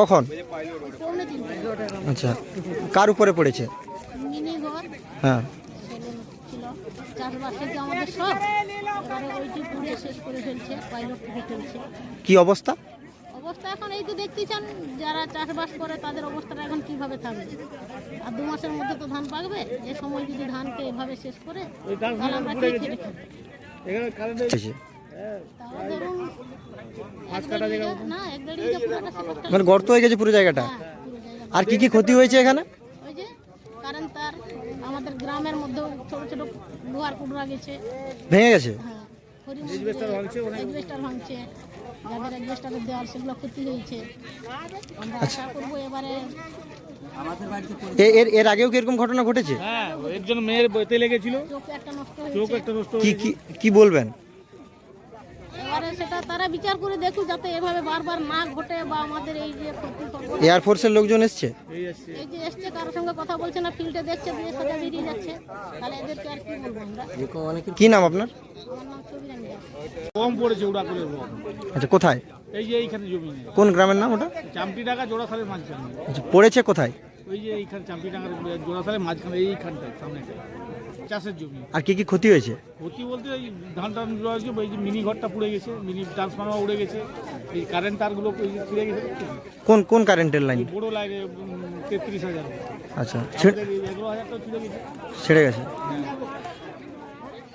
কখন? আচ্ছা। কার উপরে পড়েছে? মিনি ঘর হ্যাঁ। ছিল চাষবাসে যে আমাদের সব। এবারে ওইটি পুড়িয়ে শেষ করে ফেলছে পাইলট পুড়ে কি অবস্থা? অবস্থা এখন এই তো দেখতেই চান যারা চাষবাস করে তাদের অবস্থাটা এখন কীভাবে থাকবে? আর দু মাসের মধ্যে তো ধান পাকবে? এ সময় যদি ধানকে এভাবে শেষ করে তাহলে আমরা মানে গর্ত হয়ে গেছে পুরো জায়গাটা? হ্যাঁ, পুরো জায়গা। আর কি কি ক্ষতি হয়েছে এখানে? তার আমাদের গ্রামের মধ্যেও ছোট ছোট লোহার কুটরা গেছে। ভেঙে গেছে? হ্যাঁ এজবেস্টার ভাঙছে যাদের এজবেস্টারের দেওয়াল সেগুলো ক্ষতি হয়েছে। আমরা আশা করব এবারে এ- এর এর আগেও কি এরকম ঘটনা ঘটেছে? হ্যাঁ একজন মেয়ের বইতে লেগেছিল চোখ একটা নষ্ট চোখ হয়েছে। একটা নষ্ট কি হয়েছে। কি কি বলবেন? এবারে সেটা তারা বিচার করে দেখুক যাতে এভাবে বারবার না ঘটে বা আমাদের এই যে ক্ষতি করব এয়ার ফোর্সের লোকজন এসছে? এই যে এসছে কারোর সঙ্গে কথা বলছে না ফিল্ডে দেখছে দিয়ে সোজা বেরিয়ে যাচ্ছে। তাহলে এদেরকে আর কি বলব আমরা? কি নাম আপনার। কম পড়েছে উড়াকুলের বম আচ্ছা কোথায়? এই যে এইখানে জমি কোন গ্রামের নাম ওটা? চামটি টাকা জোড়াসালের মাঝখানে। আচ্ছা পড়েছে কোথায়? ওই যে এইখানে চামটি টাকার জোড়াসালের মাঝখানে এইখানটায় সামনে চাষের জমি। আর কি কি ক্ষতি হয়েছে? ক্ষতি বলতে ওই ধান টান রয়েছে ওই যে মিনি ঘরটা পুড়ে গেছে মিনি ট্রান্সফর্মার উড়ে গেছে এই কারেন্ট তারগুলো ওই যে ছিঁড়ে গেছে কোন কোন কারেন্টের লাইন বড় লাগে তেত্রিশ হাজার। আচ্ছা এগারো হাজার ছিঁড়ে গেছে। ছেড়ে গেছে।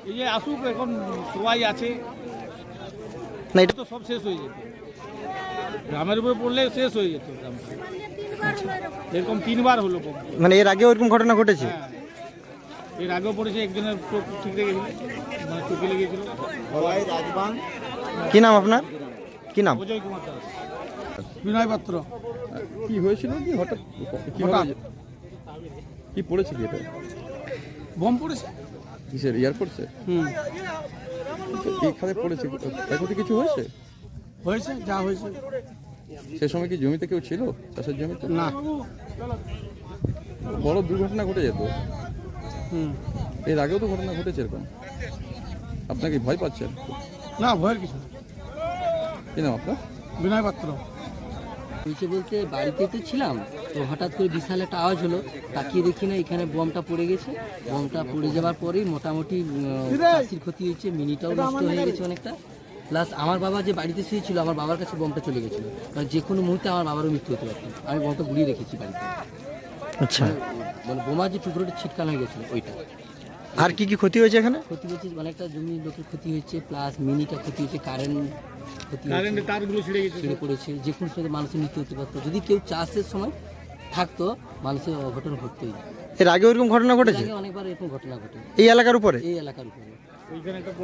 এই যে আসুক এখন সবাই আছে। না এটা তো সব শেষ হয়ে যেত। গ্রামের উপরে পড়লে শেষ হয়ে যেত গ্রামটা। এরকম তিনবার হলো মানে এর আগেও এরকম ঘটনা ঘটেছে? হ্যাঁ। এর আগেও পড়েছে একজনের ঠিক রেখেছিল মানে চোখে লেগেছিল কি নাম আপনার? কি নাম? অজয় কুমার দাস। বিনয় পাত্র। কি হয়েছিল কি হঠাৎ? কি হঠাৎ। পড়েছে কি এটা? বোম পড়েছে? কিসের? এয়ারফোর্সে হুম। এখানে পড়েছে ক্ষতি কিছু হয়েছে? হয়েছে যা হয়েছে। সে সময় কি জমিতে কেউ ছিল? চাষের জমিতে? না। বড় দুর্ঘটনা ঘটে যেত। হুম। এর আগেও তো ঘটনা ঘটেছে এরকম। আপনাকে ভয় পাচ্ছেন? না ভয়ের কিছু না। কি নাম আপনার? বিনয় পাত্র। হয়েছে বলতে বাড়িতে তো ছিলাম তো হঠাৎ করে বিশাল একটা আওয়াজ হলো। তাকিয়ে দেখি না এখানে বমটা পড়ে গেছে। বমটা পড়ে যাওয়ার পরেই মোটামুটি চাষির ক্ষতি হয়েছে মিনিটাও নষ্ট হয়ে গেছে অনেকটা। প্লাস আমার বাবা যে বাড়িতে শুয়েছিল আমার বাবার কাছে বমটা চলে গেছিল। কারণ যে কোনো মুহূর্তে আমার বাবারও মৃত্যু হতে পারত। আমি বমটা গুড়িয়ে রেখেছি বাড়িতে। আচ্ছা। মানে বোমা যে টুকরোটা ছিটকানো হয়ে গেছিল ওইটা। আর কি কি ক্ষতি হয়েছে এখানে? ক্ষতি হয়েছে অনেকটা জমি লোকের ক্ষতি হয়েছে প্লাস মিনিটা ক্ষতি হয়েছে কারেন্ট ক্ষতি হয়েছে কারেন্টের তারগুলো ছিঁড়ে গেছে ছিঁড়ে পড়েছে যে কোনো সময় মানুষের মৃত্যু হতে পারতো। যদি কেউ চাষের সময় থাকতো মানুষের অঘটন ঘটতেই। এর আগে এরকম ঘটনা ঘটেছে? অনেকবার এরকম ঘটনা ঘটে। এই এলাকার উপরে? এই এলাকার উপরে।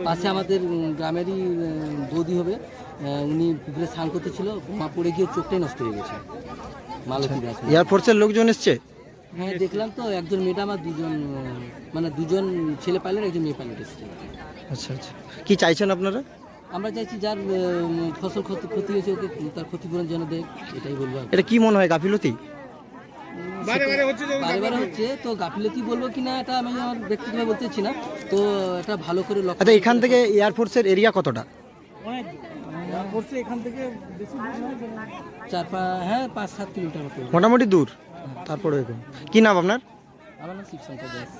পাশে আমাদের গ্রামেরই বৌদি হবে উনি পুকুরে স্নান করতে ছিল মা পড়ে গিয়ে চোখটাই নষ্ট হয়ে গেছে। মালতী দাস এয়ার ফোর্সের লোকজন এসছে? হ্যাঁ দেখলাম তো একজন ম্যাডাম আর দুজন মানে দুজন ছেলে পাইলট একজন মেয়ে পাইলট এসেছে। আচ্ছা আচ্ছা। কি চাইছেন আপনারা? আমরা চাইছি যার ফসল ক্ষতি ক্ষতি হয়েছে ওকে তার ক্ষতিপূরণ যেন দেয় এটাই বলব এটা কি মনে হয় গাফিলতি? বারে বারে হচ্ছে যে বারে বারে হচ্ছে তো গাফিলতি বলব কিনা এটা আমি আমার ব্যক্তিগতভাবে না। তো এটা ভালো করে লক্ষ্য আচ্ছা এখান থেকে এয়ার ফোর্সের এরিয়া কতটা? অনেক। পড়ছে এখান থেকে বেশি চার পা হ্যাঁ পাঁচ সাত কিলোমিটার মোটামুটি দূর? তারপরে কি নাম আপনার? আমার নাম শিবশঙ্কর দাস।